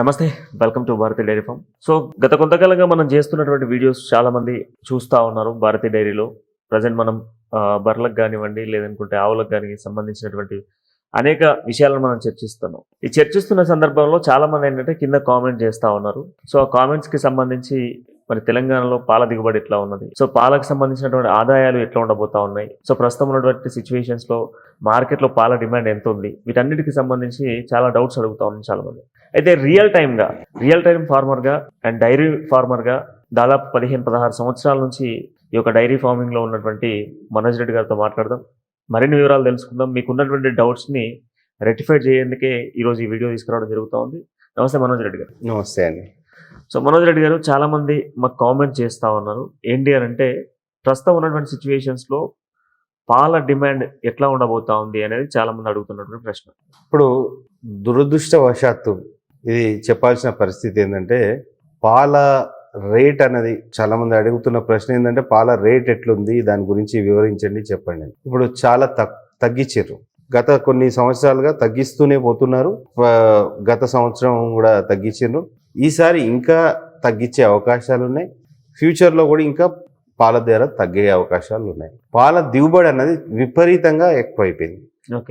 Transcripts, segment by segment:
నమస్తే welcome to Bharathi dairy farm so గత కొంతకాలంగా మనం చేస్తున్నటువంటి వీడియోస్ చాలామంది చూస్తూ ఉన్నారు భారతి డైరీలో ప్రజెంట్ మనం బర్రలకు బర్రెలకు కానివ్వండి లేదనుకుంటే ఆవులకు కానీ సంబంధించినటువంటి అనేక విషయాలను మనం చర్చిస్తున్నాం. ఈ చర్చిస్తున్న సందర్భంలో చాలామంది ఏంటంటే కింద కామెంట్ చేస్తూ ఉన్నారు. సో ఆ కామెంట్స్కి సంబంధించి మరి తెలంగాణలో పాల దిగుబడి ఎట్లా ఉన్నది? సో పాలకు సంబంధించినటువంటి ఆదాయాలు ఎట్లా ఉండబోతా ఉన్నాయి? సో ప్రస్తుతం ఉన్నటువంటి సిచ్యువేషన్స్లో మార్కెట్లో పాల డిమాండ్ ఎంత ఉంది? వీటన్నిటికి సంబంధించి చాలా డౌట్స్ అడుగుతా ఉన్నాం చాలా మంది అయితే రియల్ టైమ్గా రియల్ టైం ఫార్మర్గా అండ్ డైరీ ఫార్మర్గా దాదాపు పదిహేను పదహారు సంవత్సరాల నుంచి ఈ యొక్క డైరీ ఫార్మింగ్లో ఉన్నటువంటి మనోజ్ రెడ్డి గారితో మాట్లాడదాం. మరిన్ని వివరాలు తెలుసుకుందాం. మీకు ఉన్నటువంటి డౌట్స్ని రెక్టిఫై చేయేందుకే ఈరోజు ఈ వీడియో తీసుకురావడం జరుగుతూ ఉంది. నమస్తే మనోజ్ రెడ్డి గారు. నమస్తే అండి. సో మనోజ్ రెడ్డి గారు చాలామంది మాకు కామెంట్ చేస్తూ ఉన్నారు. ఏంటి అని అంటే ప్రస్తుతం ఉన్నటువంటి సిచ్యువేషన్స్లో పాల డిమాండ్ ఎట్లా ఉండబోతా ఉంది అనేది చాలామంది అడుగుతున్నటువంటి ప్రశ్న. ఇప్పుడు దురదృష్టవశాత్తు ఇది చెప్పాల్సిన పరిస్థితి ఏంటంటే పాల రేట్ అనేది చాలామంది అడుగుతున్న ప్రశ్న ఏంటంటే పాల రేట్ ఎట్లుంది? దాని గురించి వివరించండి చెప్పండి. ఇప్పుడు చాలా తగ్ తగ్గించారు. గత కొన్ని సంవత్సరాలుగా తగ్గిస్తూనే పోతున్నారు. గత సంవత్సరం కూడా తగ్గించారు. ఈసారి ఇంకా తగ్గించే అవకాశాలు ఉన్నాయి. ఫ్యూచర్లో కూడా ఇంకా పాల ధర తగ్గే అవకాశాలు ఉన్నాయి. పాల దిగుబడి అన్నది విపరీతంగా ఎక్కువైపోయింది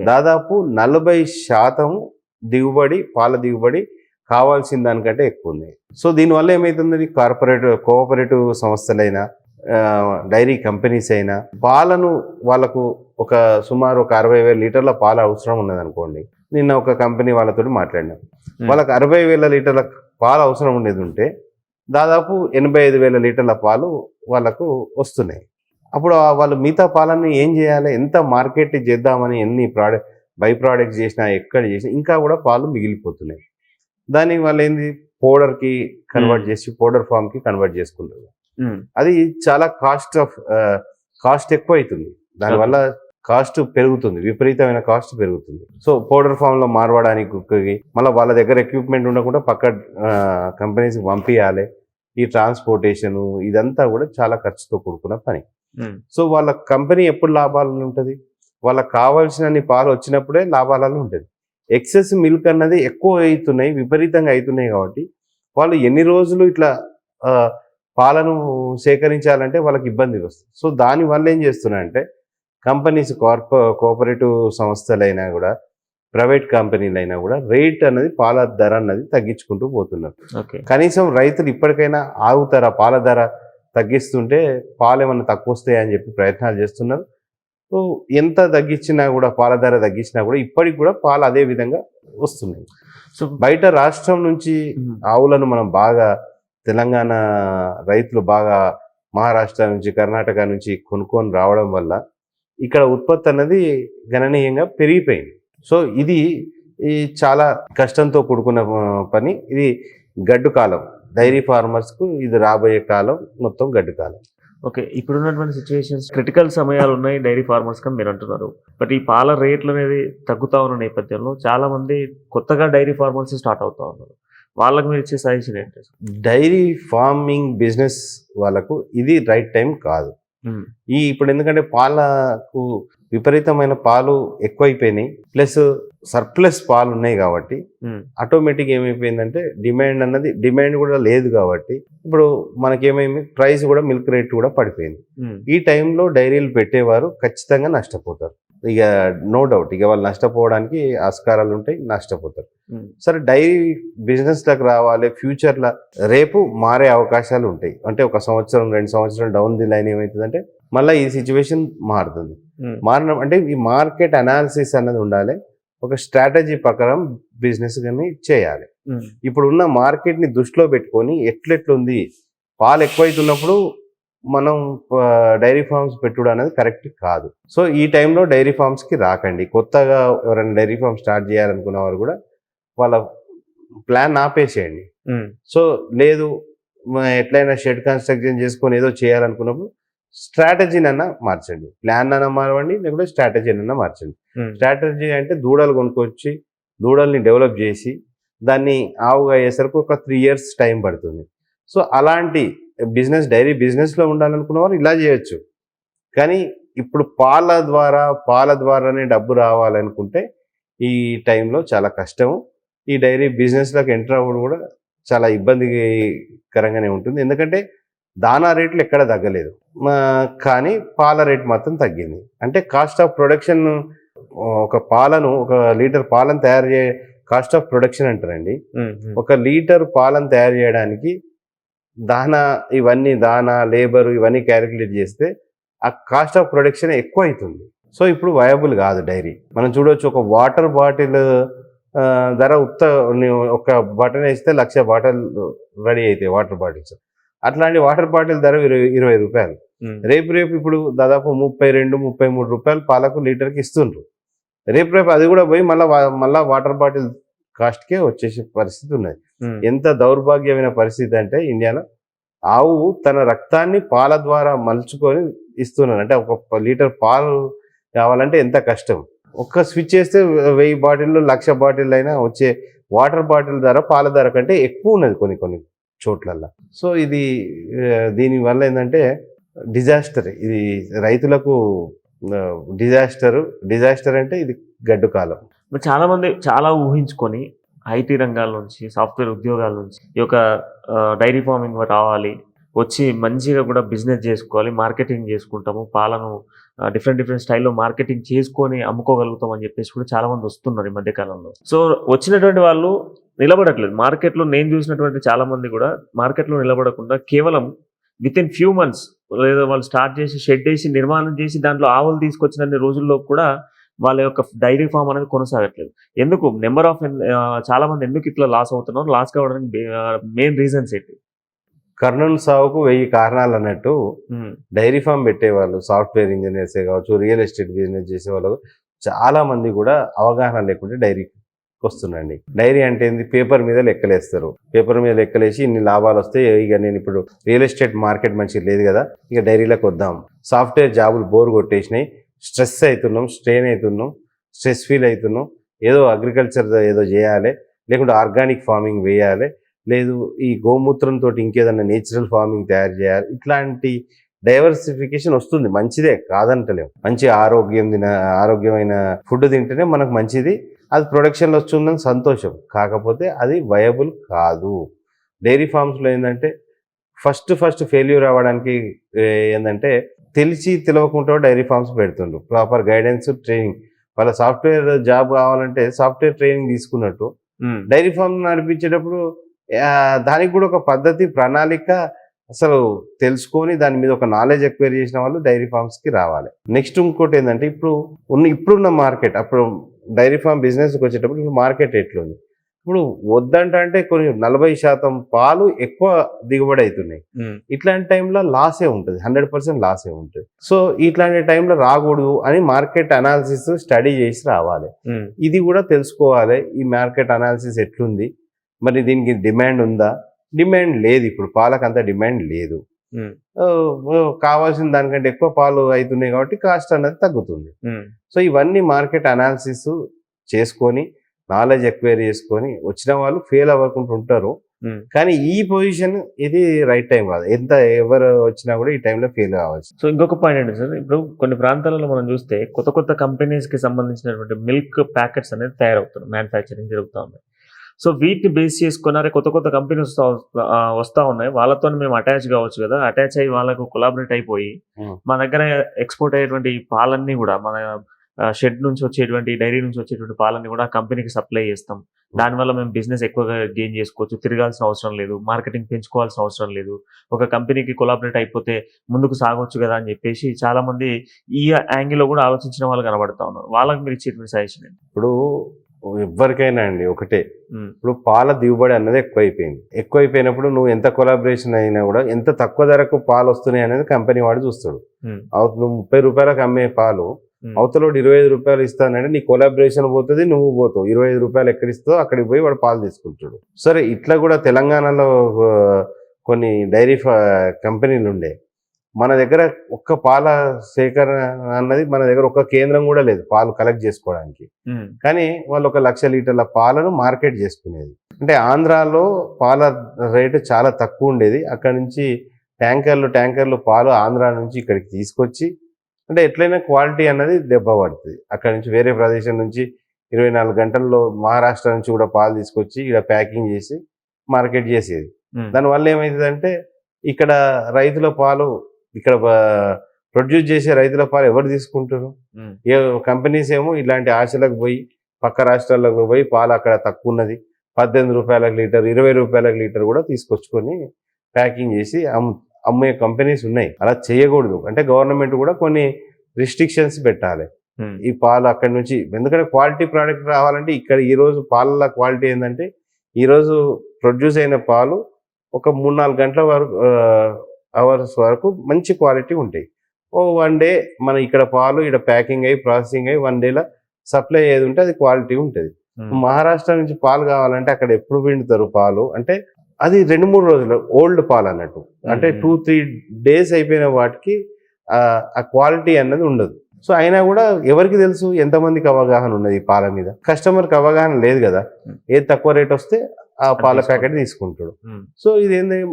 దాదాపు నలభై శాతం దిగుబడి పాల దిగుబడి కావాల్సిన దానికంటే ఎక్కువ ఉంది. సో దీనివల్ల ఏమవుతుంది కార్పొరేట్ కోఆపరేటివ్ సంస్థలైనా డైరీ కంపెనీస్ అయినా పాలను వాళ్ళకు ఒక సుమారు ఒక అరవై వేల లీటర్ల పాలు అవసరం ఉన్నది అనుకోండి నిన్న ఒక కంపెనీ వాళ్ళతో మాట్లాడినాం. వాళ్ళకి అరవై వేల లీటర్ల పాలు అవసరం ఉండేది ఉంటే దాదాపు ఎనభై ఐదు వేల లీటర్ల పాలు వాళ్ళకు వస్తున్నాయి. అప్పుడు వాళ్ళు మిగతా పాలన్నీ ఏం చేయాలి? ఎంత మార్కెట్ చేద్దామని ఎన్ని ప్రోడక్ట్ బై ప్రోడక్ట్స్ చేసినా ఎక్కడ చేసినా ఇంకా కూడా పాలు మిగిలిపోతున్నాయి. దాని వల్ల ఏంది? పౌడర్కి కన్వర్ట్. చేసి పౌడర్ ఫామ్కి కన్వర్ట్ చేసుకుంటారు. అది చాలా కాస్ట్ ఆఫ్ కాస్ట్ ఎక్కువ అవుతుంది దానివల్ల కాస్ట్ పెరుగుతుంది విపరీతమైన కాస్ట్ పెరుగుతుంది. సో పౌడర్ ఫామ్లో మారవడానికి కుక్కకి మళ్ళీ వాళ్ళ దగ్గర ఎక్విప్మెంట్ ఉండకుండా పక్క కంపెనీస్కి పంపించాలి ఈ ట్రాన్స్పోర్టేషన్ ఇదంతా కూడా చాలా ఖర్చుతో కూడుకున్న పని. ఉమ్, సో వాళ్ళ కంపెనీ ఎప్పుడు లాభాలలో ఉంటుంది? వాళ్ళకి కావాల్సినన్ని పాలు వచ్చినప్పుడే లాభాలలో ఉంటుంది. ఎక్సెస్ మిల్క్ అన్నది ఎక్కువ అవుతున్నాయి విపరీతంగా అవుతున్నాయి కాబట్టి వాళ్ళు ఎన్ని రోజులు ఇట్లా పాలను సేకరించాలంటే వాళ్ళకి ఇబ్బంది వస్తుంది. సో దానివల్ల ఏం చేస్తున్నారంటే కంపెనీస్ కార్పొ కోఆపరేటివ్ సంస్థలైనా కూడా ప్రైవేట్ కంపెనీలైనా కూడా రేట్ అనేది పాల ధర అన్నది తగ్గించుకుంటూ పోతున్నారు. ఓకే. కనీసం రైతులు ఇప్పటికైనా ఆగుతారా? పాల ధర తగ్గిస్తుంటే పాలు ఏమన్నా తక్కువ వస్తాయని చెప్పి ప్రయత్నాలు చేస్తున్నారు. సో ఎంత తగ్గించినా కూడా పాల ధర తగ్గించినా కూడా ఇప్పటికి కూడా పాలు అదే విధంగా వస్తున్నాయి. సో బయట రాష్ట్రం నుంచి ఆవులను మనం బాగా తెలంగాణ రైతులు బాగా మహారాష్ట్ర నుంచి కర్ణాటక నుంచి కొనుక్కొని రావడం వల్ల ఇక్కడ ఉత్పత్తి అన్నది గణనీయంగా పెరిగిపోయింది. సో ఇది ఈ చాలా కష్టంతో కూడుకున్న పని. ఇది గడ్డు కాలం. డైరీ ఫార్మర్స్కు ఇది రాబోయే కాలం మొత్తం గడ్డు కాలం. ఓకే ఇప్పుడున్నటువంటి సిచ్యువేషన్స్ క్రిటికల్ సమయాలు ఉన్నాయి డైరీ ఫార్మర్స్గా మీరు అంటున్నారు. బట్ ఈ పాల రేట్లు అనేది తగ్గుతా ఉన్న నేపథ్యంలో చాలా మంది కొత్తగా డైరీ ఫార్మర్స్ స్టార్ట్ అవుతా ఉన్నారు. వాళ్ళకి మీరు ఇచ్చే సజెషన్ ఏంటి? డైరీ ఫార్మింగ్ బిజినెస్ వాళ్ళకు ఇది రైట్ టైం కాదు. ఈ ఇప్పుడు ఎందుకంటే పాలకు విపరీతమైన పాలు ఎక్కువైపోయినాయి. ప్లస్ సర్ప్లస్ పాలు ఉన్నాయి కాబట్టి ఆటోమేటిక్ ఏమైపోయిందంటే డిమాండ్ అన్నది డిమాండ్ కూడా లేదు కాబట్టి ఇప్పుడు మనకేమైంది? ప్రైస్ కూడా మిల్క్ రేట్ కూడా పడిపోయింది. ఈ టైంలో డైరీలు పెట్టేవారు ఖచ్చితంగా నష్టపోతారు. ఇక నో డౌట్ ఇక వాళ్ళు నష్టపోవడానికి ఆస్కారాలు ఉంటాయి నష్టపోతారు. సరే డైరీ బిజినెస్లకు రావాలి ఫ్యూచర్లో రేపు మారే అవకాశాలు ఉంటాయి. అంటే ఒక సంవత్సరం రెండు సంవత్సరం డౌన్ ది లైన్ ఏమవుతుందంటే మళ్ళీ ఈ సిచ్యువేషన్ మారుతుంది. మారడం అంటే ఈ మార్కెట్ అనాలిసిస్ అన్నది ఉండాలి. ఒక స్ట్రాటజీ ప్రకారం బిజినెస్ కానీ చేయాలి. ఇప్పుడు ఉన్న మార్కెట్ని దృష్టిలో పెట్టుకొని ఎట్లెట్లుంది పాలు ఎక్కువైతున్నప్పుడు మనం డైరీ ఫార్మ్స్ పెట్టుడు అనేది కరెక్ట్ కాదు. సో ఈ టైంలో డైరీ ఫార్మ్స్కి రాకండి. కొత్తగా ఎవరైనా డైరీ ఫార్మ్ స్టార్ట్ చేయాలనుకున్న వారు కూడా వాళ్ళ ప్లాన్ ఆపేసేయండి. సో లేదు ఎట్లయినా షెడ్ కన్స్ట్రక్షన్ చేసుకొని ఏదో చేయాలనుకున్నప్పుడు స్ట్రాటజీని అన్న మార్చండి. ప్లాన్ అన్న మారవండి లేకుంటే స్ట్రాటజీని అన్న మార్చండి. స్ట్రాటజీ అంటే దూడలు కొనుక్కొచ్చి దూడల్ని డెవలప్ చేసి దాన్ని ఆవుగా అయ్యేసరికి ఒక త్రీ ఇయర్స్ టైం పడుతుంది. సో అలాంటి బిజినెస్ డైరీ బిజినెస్లో ఉండాలనుకున్న వారు ఇలా చేయొచ్చు. కానీ ఇప్పుడు పాల ద్వారా పాల ద్వారానే డబ్బు రావాలనుకుంటే ఈ టైంలో చాలా కష్టము. ఈ డైరీ బిజినెస్లోకి ఎంటర్ అవ్వడం కూడా చాలా ఇబ్బందికరంగానే ఉంటుంది. ఎందుకంటే దానా రేట్లు ఎక్కడ తగ్గలేదు. మా- కానీ పాల రేట్ మాత్రం తగ్గింది. అంటే కాస్ట్ ఆఫ్ ప్రొడక్షన్ ఒక పాలను ఒక లీటర్ పాలను తయారు చే కాస్ట్ ఆఫ్ ప్రొడక్షన్ అంటారండి. ఒక లీటర్ పాలను తయారు చేయడానికి దానా ఇవన్నీ దానా లేబర్ ఇవన్నీ క్యాలిక్యులేట్ చేస్తే ఆ కాస్ట్ ఆఫ్ ప్రొడక్షన్ ఎక్కువ అవుతుంది సో ఇప్పుడు వయబుల్ కాదు డైరీ. మనం చూడవచ్చు ఒక వాటర్ బాటిల్ ధర ఉత్త ఒక బటన్ వేస్తే లక్ష బాటిల్ రెడీ అవుతాయి వాటర్ బాటిల్స్. అట్లాంటి వాటర్ బాటిల్ ధర ఇరవై ఇరవై రూపాయలు. రేపు రేపు ఇప్పుడు దాదాపు ముప్పై రెండు ముప్పై మూడు రూపాయలు పాలకు లీటర్కి ఇస్తుండ్రు. రేపు రేపు అది కూడా పోయి మళ్ళీ మళ్ళీ వాటర్ బాటిల్ కాస్ట్కే వచ్చేసే పరిస్థితి ఉన్నది. ఎంత దౌర్భాగ్యమైన పరిస్థితి అంటే ఇండియాలో ఆవు తన రక్తాన్ని పాల ద్వారా మలుచుకొని ఇస్తున్నారు అంటే ఒక లీటర్ పాలు కావాలంటే ఎంత కష్టం. ఒక్క స్విచ్ చేస్తే వెయ్యి బాటిల్లో లక్ష బాటిల్ అయినా వచ్చే వాటర్ బాటిల్ ధర పాల ధర కంటే ఎక్కువ ఉన్నది కొన్ని కొన్ని చోట్లల్లో. సో ఇది దీనివల్ల ఏంటంటే డిజాస్టర్. ఇది రైతులకు డిజాస్టర్. డిజాస్టర్ అంటే ఇది గడ్డు కాలం. మరి చాలా చాలా ఊహించుకొని ఐటీ రంగాల నుంచి సాఫ్ట్వేర్ ఉద్యోగాల నుంచి ఈ యొక్క డైరీ ఫార్మింగ్ రావాలి వచ్చి మంచిగా కూడా బిజినెస్ చేసుకోవాలి మార్కెటింగ్ చేసుకుంటాము పాలను డిఫరెంట్ డిఫరెంట్ స్టైల్లో మార్కెటింగ్ చేసుకొని అమ్ముకోగలుగుతాం అని చెప్పేసి కూడా చాలా మంది వస్తున్నారు ఈ మధ్య కాలంలో. సో వచ్చినటువంటి వాళ్ళు నిలబడట్లేదు. మార్కెట్లో నేను చూసినటువంటి చాలా మంది కూడా మార్కెట్లో నిలబడకుండా కేవలం విత్ ఇన్ ఫ్యూ మంత్స్ లేదా వాళ్ళు స్టార్ట్ చేసి షెడ్ వేసి నిర్మాణం చేసి దాంట్లో ఆవులు తీసుకొచ్చిన రోజుల్లో కూడా వాళ్ళ యొక్క డైరీ ఫామ్ అనేది కొనసాగట్లేదు. ఎందుకు? నెంబర్ ఆఫ్ చాలా మంది ఎందుకు ఇట్లా లాస్ అవుతున్నారు? లాస్ కావడానికి మెయిన్ రీజన్స్ ఏంటి? కర్నూలు సాగుకు వెయ్యి కారణాలు అన్నట్టు డైరీ ఫామ్ పెట్టేవాళ్ళు సాఫ్ట్వేర్ ఇంజనీర్సే కావచ్చు రియల్ ఎస్టేట్ బిజినెస్ చేసేవాళ్ళు చాలా మంది కూడా అవగాహన లేకుండా డైరీకి వస్తున్నాండి డైరీ అంటే ఏంది? పేపర్ మీద లెక్కలేస్తారు. పేపర్ మీద లెక్కలేసి ఇన్ని లాభాలు వస్తాయి ఇక నేను ఇప్పుడు రియల్ ఎస్టేట్ మార్కెట్ మంచిగా లేదు కదా ఇక డైరీలోకి వద్దాం. సాఫ్ట్వేర్ జాబులు బోర్ కొట్టేసినాయి. స్ట్రెస్ అవుతున్నాం స్ట్రెయిన్ అవుతున్నాం స్ట్రెస్ ఫీల్ అవుతున్నాం. ఏదో అగ్రికల్చర్ ఏదో చేయాలి లేకుంటే ఆర్గానిక్ ఫార్మింగ్ వేయాలి లేదు ఈ గోమూత్రంతో ఇంకేదన్నా నేచురల్ ఫార్మింగ్ తయారు చేయాలి. ఇట్లాంటి డైవర్సిఫికేషన్ వస్తుంది. మంచిదే కాదంటలేము మంచి ఆరోగ్యం తిన ఆరోగ్యమైన ఫుడ్ తింటేనే మనకు మంచిది. అది ప్రొడక్షన్లో వస్తుందని సంతోషం. కాకపోతే అది వయబుల్ కాదు. డైరీ ఫార్మ్స్లో ఏంటంటే ఫస్ట్ ఫస్ట్ ఫెయిల్యూర్ అవ్వడానికి ఏంటంటే తెలిసి తెలియకుండా డైరీ ఫార్మ్స్ పెడుతుండ్రు. ప్రాపర్ గైడెన్స్ ట్రైనింగ్ వాళ్ళ సాఫ్ట్వేర్ జాబ్ కావాలంటే సాఫ్ట్వేర్ ట్రైనింగ్ తీసుకున్నట్టు డైరీ ఫామ్ నడిపించేటప్పుడు దానికి కూడా ఒక పద్ధతి ప్రణాళిక అసలు తెలుసుకొని దాని మీద ఒక నాలెడ్జ్ ఎక్వైర్ చేసిన వాళ్ళు డైరీ ఫార్మ్స్కి రావాలి. నెక్స్ట్ ఇంకోటి ఏంటంటే ఇప్పుడు ఉన్న ఇప్పుడున్న మార్కెట్ అప్పుడు డైరీ ఫామ్ బిజినెస్కి వచ్చేటప్పుడు ఇప్పుడు మార్కెట్ ఎట్లుంది? ఇప్పుడు వద్దంట కొన్ని నలభై శాతం పాలు ఎక్కువ దిగుబడి అవుతున్నాయి. ఇట్లాంటి టైంలో లాసే ఉంటుంది హండ్రెడ్ పర్సెంట్ లాసే ఉంటుంది. సో ఇట్లాంటి టైంలో రాకూడదు అని మార్కెట్ అనాలిసిస్ స్టడీ చేసి రావాలి. ఇది కూడా తెలుసుకోవాలి ఈ మార్కెట్ అనాలిసిస్ ఎట్లుంది? మరి దీనికి డిమాండ్ ఉందా? డిమాండ్ లేదు. ఇప్పుడు పాలకు అంత డిమాండ్ లేదు. కావాల్సిన దానికంటే ఎక్కువ పాలు అవుతున్నాయి కాబట్టి కాస్ట్ అనేది తగ్గుతుంది. సో ఇవన్నీ మార్కెట్ అనాలిసిస్ చేసుకొని నాలెడ్జ్ ఎక్వైర్ చేసుకొని వచ్చిన వాళ్ళు ఫెయిల్ అవ్వకుండా ఉంటారు. కానీ ఈ పొజిషన్ ఇది రైట్ టైం కాదు. ఎంత ఎవరు వచ్చినా కూడా ఈ టైంలో ఫెయిల్ కావచ్చు సో ఇంకొక పాయింట్ ఏంటి సార్? ఇప్పుడు కొన్ని ప్రాంతాలలో మనం చూస్తే కొత్త కొత్త కంపెనీస్కి సంబంధించినటువంటి మిల్క్ ప్యాకెట్స్ అనేది తయారవుతున్నాయి. మ్యానుఫ్యాక్చరింగ్ జరుగుతూ ఉన్నాయి సో వీటిని బేస్ చేసుకున్నారే కొత్త కొత్త కంపెనీస్ వస్తా ఉన్నాయి. వాళ్ళతో మేము అటాచ్ కావచ్చు కదా. అటాచ్ అయ్యి వాళ్ళకు కొలాబరేట్ అయిపోయి Hmm. మా దగ్గర ఎక్స్పోర్ట్ అయ్యేటువంటి పాలన్నీ కూడా మన షెడ్ నుంచి వచ్చేటువంటి డైరీ నుంచి వచ్చేటువంటి పాలన్నీ కూడా కంపెనీకి సప్లై చేస్తాం. దానివల్ల మేము బిజినెస్ ఎక్కువగా గెయిన్ చేసుకోవచ్చు. తిరగాల్సిన అవసరం లేదు. మార్కెటింగ్ పెంచుకోవాల్సిన అవసరం లేదు. ఒక కంపెనీకి కొలాబరేట్ అయిపోతే ముందుకు సాగొచ్చు కదా అని చెప్పేసి చాలా మంది ఈ యాంగిల్లో కూడా ఆలోచించిన వాళ్ళు కనబడతా ఉన్నారు. వాళ్ళకి మీరు ఇచ్చేటువంటి సజెషన్ ఇప్పుడు ఎవరికైనా అండి ఒకటే. ఇప్పుడు పాల దిగుబడి అన్నది ఎక్కువైపోయింది. ఎక్కువైపోయినప్పుడు నువ్వు ఎంత కొలాబరేషన్ అయినా కూడా ఎంత తక్కువ ధరకు పాలు వస్తున్నాయి అనేది కంపెనీ వాడు చూస్తాడు. నువ్వు ముప్పై రూపాయలకు అమ్మే పాలు ఉమ్, అవతలోడు ఇరవై ఐదు రూపాయలు ఇస్తానంటే నీ కొలాబరేషన్ పోతుంది నువ్వు పోతావు. ఇరవై ఐదు రూపాయలు ఎక్కడ ఇస్తావు అక్కడికి పోయి వాడు పాలు తీసుకుంటాడు. సరే ఇట్లా కూడా తెలంగాణలో కొన్ని డైరీ ఫా- కంపెనీలు ఉండే మన దగ్గర ఒక్క పాల సేకరణ అన్నది మన దగ్గర ఒక్క కేంద్రం కూడా లేదు పాలు కలెక్ట్ చేసుకోవడానికి. కానీ వాళ్ళు ఒక లక్ష లీటర్ల పాలను మార్కెట్ చేసుకునేది. అంటే ఆంధ్రాలో పాల రేటు చాలా తక్కువ ఉండేది. అక్కడ నుంచి ట్యాంకర్లు ట్యాంకర్లు పాలు ఆంధ్రా నుంచి ఇక్కడికి తీసుకొచ్చి అంటే ఎట్లయినా క్వాలిటీ అన్నది దెబ్బ పడుతుంది. అక్కడ నుంచి వేరే ప్రదేశం నుంచి ఇరవై నాలుగు గంటల్లో మహారాష్ట్ర నుంచి కూడా పాలు తీసుకొచ్చి ఇక్కడ ప్యాకింగ్ చేసి మార్కెట్ చేసేది. దానివల్ల ఏమవుతుందంటే ఇక్కడ రైతుల పాలు ఇక్కడ ప్రొడ్యూస్ చేసే రైతుల పాలు ఎవరు తీసుకుంటారు? ఏ కంపెనీస్ ఏమో ఇలాంటి ఆశలకు పోయి పక్క రాష్ట్రాలకు పోయి పాలు అక్కడ తక్కువ ఉన్నది. పద్దెనిమిది రూపాయలకు లీటర్ ఇరవై రూపాయలకు లీటర్ కూడా తీసుకొచ్చుకొని ప్యాకింగ్ చేసి అమ్ అమ్మే కంపెనీస్ ఉన్నాయి. అలా చేయకూడదు. అంటే గవర్నమెంట్ కూడా కొన్ని రిస్ట్రిక్షన్స్ పెట్టాలి. ఈ పాలు అక్కడి నుంచి ఎందుకంటే క్వాలిటీ ప్రోడక్ట్ రావాలంటే ఇక్కడ ఈ రోజు పాల క్వాలిటీ ఏంటంటే ఈ రోజు ప్రొడ్యూస్ అయిన పాలు ఒక మూడు నాలుగు గంటల వరకు అవర్స్ వరకు మంచి క్వాలిటీ ఉంటాయి. ఓ వన్ డే మన ఇక్కడ పాలు ఇక్కడ ప్యాకింగ్ అయ్యి ప్రాసెసింగ్ అయ్యి వన్ డేలో సప్లై అయ్యేది ఉంటే అది క్వాలిటీ ఉంటుంది. మహారాష్ట్ర నుంచి పాలు కావాలంటే అక్కడ ఎప్పుడు పిండుతారు పాలు? అంటే అది రెండు మూడు రోజులు ఓల్డ్ పాలు అన్నట్టు. అంటే. టూ త్రీ డేస్ అయిపోయిన వాటికి ఆ- క్వాలిటీ అన్నది ఉండదు. సో అయినా కూడా ఎవరికి తెలుసు ఎంతమందికి అవగాహన ఉన్నది ఈ పాల మీద? కస్టమర్కి అవగాహన లేదు కదా. ఏది తక్కువ రేట్ వస్తే ఆ పాల. ప్యాకెట్ తీసుకుంటాడు. సో ఇది ఏంది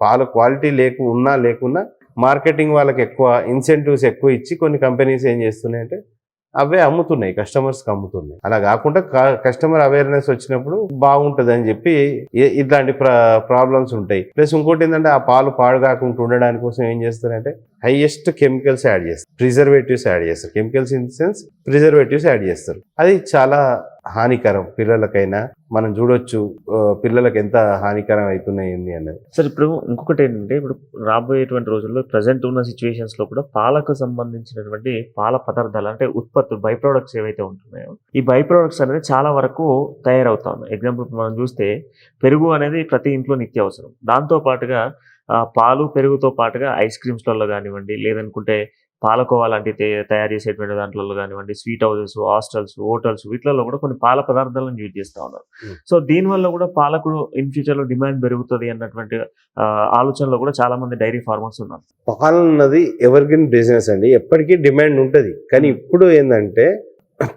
పాలు క్వాలిటీ లేకు ఉన్నా లేకున్నా మార్కెటింగ్ వాళ్ళకి ఎక్కువ ఇన్సెంటివ్స్ ఎక్కువ ఇచ్చి కొన్ని కంపెనీస్ ఏం చేస్తున్నాయి అంటే అవే అమ్ముతున్నాయి కస్టమర్స్కి అమ్ముతున్నాయి. అలా కాకుండా కస్టమర్ అవేర్నెస్ వచ్చినప్పుడు బాగుంటుంది అని చెప్పి ఇట్లాంటి ప్రాబ్లమ్స్ ఉంటాయి. ప్లస్ ఇంకోటి ఏంటంటే ఆ పాలు పాడు కాకుండా ఉండడానికి కోసం ఏం చేస్తారంటే హైయెస్ట్ కెమికల్స్ యాడ్ చేస్తారు. ప్రిజర్వేటివ్స్ యాడ్ చేస్తారు. Chemicals in the sense preservatives add చేస్తారు. అది చాలా హానికరం పిల్లలకైనా. మనం చూడొచ్చు పిల్లలకు ఎంత హానికరం అవుతున్నాయి ఏంది అన్నది. సార్ ఇప్పుడు ఇంకొకటి ఏంటంటే ఇప్పుడు రాబోయేటువంటి రోజుల్లో ప్రజెంట్ ఉన్న సిచ్యువేషన్స్లో కూడా పాలకు సంబంధించినటువంటి పాల పదార్థాలు అంటే ఉత్పత్తులు బై ప్రొడక్ట్స్ ఏవైతే ఉంటున్నాయో ఈ బై ప్రొడక్ట్స్ అనేది చాలా వరకు తయారవుతా ఉన్నాయి. ఎగ్జాంపుల్ మనం చూస్తే పెరుగు అనేది ప్రతి ఇంట్లో నిత్యావసరం. దాంతో పాటుగా పాలు పెరుగుతో పాటుగా ఐస్ క్రీమ్స్లలో కానివ్వండి లేదనుకుంటే పాలకోవా లాంటి తయారు చేసేటువంటి దాంట్లో కానివ్వండి స్వీట్ హౌసెస్ హాస్టల్స్ హోటల్స్ వీటిలలో కూడా కొన్ని పాల పదార్థాలను యూజ్ చేస్తూ ఉన్నారు. సో దీనివల్ల కూడా పాలకు ఇన్ ఫ్యూచర్లో డిమాండ్ పెరుగుతుంది అన్నటువంటి ఆలోచనలో కూడా చాలా మంది డైరీ ఫార్మర్స్ ఉన్నారు. పాలు అన్నది ఎవరిగ్రీన్ బిజినెస్ అండి. ఎప్పటికీ డిమాండ్ ఉంటుంది. కానీ ఇప్పుడు ఏంటంటే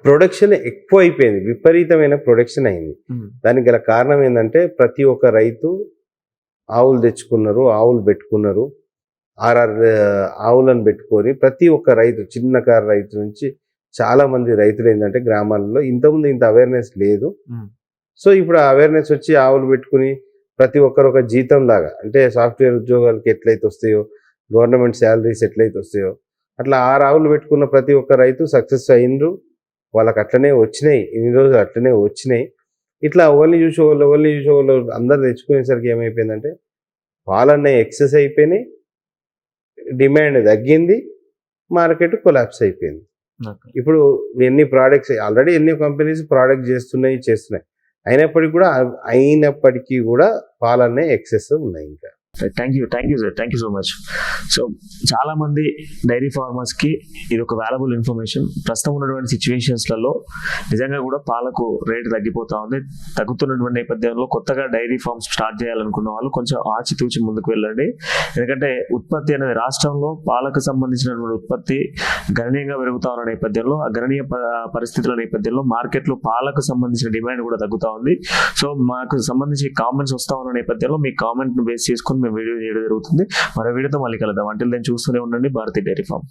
ప్రొడక్షన్ ఎక్కువ అయిపోయింది విపరీతమైన ప్రొడక్షన్ అయింది. దానికి గల కారణం ఏంటంటే ప్రతి ఒక్క రైతు ఆవులు తెచ్చుకున్నారు ఆవులు పెట్టుకున్నారు. ఆర్ఆర్ ఆవులను పెట్టుకొని ప్రతి ఒక్క రైతు చిన్న కారు రైతు నుంచి చాలా మంది రైతులు ఏంటంటే గ్రామాలలో ఇంతకుముందు ఇంత అవేర్నెస్ లేదు. సో ఇప్పుడు అవేర్నెస్ వచ్చి ఆవులు పెట్టుకుని ప్రతి ఒక్కరు ఒక జీతం లాగా అంటే సాఫ్ట్వేర్ ఉద్యోగాలకి ఎట్లయితే వస్తాయో గవర్నమెంట్ శాలరీస్ ఎట్లయితే వస్తాయో అట్లా ఆరు ఆవులు పెట్టుకున్న ప్రతి ఒక్క రైతు సక్సెస్ అయిండ్రు వాళ్ళకి అట్లనే వచ్చినాయి ఇన్ని రోజులు అట్లనే వచ్చినాయి. ఇట్లా ఎవరిని చూసే వాళ్ళు ఎవరిని చూసే వాళ్ళు అందరు తెచ్చుకునేసరికి ఏమైపోయిందంటే పాలన్నీ ఎక్సెస్ అయిపోయినాయి డిమాండ్ తగ్గింది మార్కెట్ కొలాప్స్ అయిపోయింది. ఇప్పుడు ఎన్ని ప్రోడక్ట్స్ ఆల్రెడీ ఎన్ని కంపెనీస్ ప్రోడక్ట్ చేస్తున్నాయి చేస్తున్నాయి. అయినప్పటికీ కూడా అయినప్పటికీ కూడా పాలనే ఎక్సెస్ ఉన్నాయి ఇంకా. Thank you thank you sir thank you so much so చాలా మంది డైరీ ఫార్మర్స్కి ఇది ఒక వాల్యుబుల్ ఇన్ఫర్మేషన్ ప్రస్తుతం ఉన్నటువంటి సిచ్యువేషన్స్లలో నిజంగా కూడా పాలకు రేటు తగ్గిపోతా ఉంది. తగ్గుతున్నటువంటి నేపథ్యంలో కొత్తగా డైరీ ఫార్మ్స్ స్టార్ట్ చేయాలనుకున్న వాళ్ళు కొంచెం ఆచితూచి ముందుకు వెళ్ళండి. ఎందుకంటే ఉత్పత్తి అనేది రాష్ట్రంలో పాలకు సంబంధించినటువంటి ఉత్పత్తి గణనీయంగా పెరుగుతా ఉన్న నేపథ్యంలో ఆ గణనీయ ప- పరిస్థితుల నేపథ్యంలో మార్కెట్లో పాలకు సంబంధించిన డిమాండ్ కూడా తగ్గుతా ఉంది. సో మాకు సంబంధించి కామెంట్స్ వస్తా ఉన్న నేపథ్యంలో మీ కామెంట్ను బేస్ చేసుకుని మేము వీడియో చేయడం జరుగుతుంది. మరో వీడియోతో మళ్ళీ కలుద్దాం. అంటే నేను చూస్తూనే ఉండండి. Bharathi dairy farm.